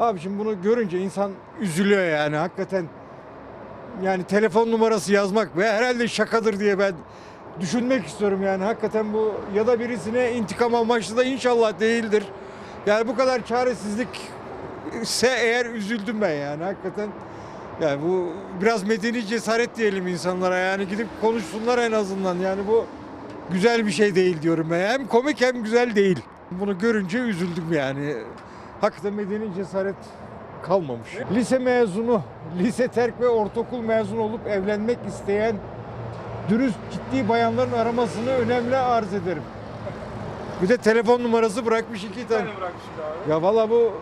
Abi şimdi bunu görünce insan üzülüyor yani hakikaten. Yani telefon numarası yazmak ve herhalde şakadır diye ben düşünmek istiyorum yani hakikaten bu ya da birisine intikam amaçlı da inşallah değildir. Yani bu kadar çaresizlik ise eğer üzüldüm ben yani hakikaten. Yani bu biraz medeni cesaret diyelim insanlara yani gidip konuşsunlar en azından yani bu güzel bir şey değil diyorum ben. Hem komik hem güzel değil. Bunu görünce üzüldüm yani. Hakikaten medeni cesaret kalmamış. Lise mezunu, lise terk ve ortaokul mezunu olup evlenmek isteyen dürüst ciddi bayanların aramasını önemli arz ederim. Bir de telefon numarası bırakmış iki tane. bırakmıştık abi. Ya valla bu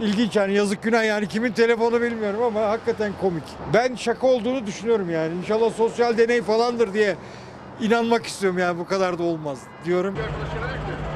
ilginç yani yazık günah yani kimin telefonu bilmiyorum ama hakikaten komik. Ben şaka olduğunu düşünüyorum yani. İnşallah sosyal deney falandır diye inanmak istiyorum yani bu kadar da olmaz diyorum. Arkadaşlar diyor ki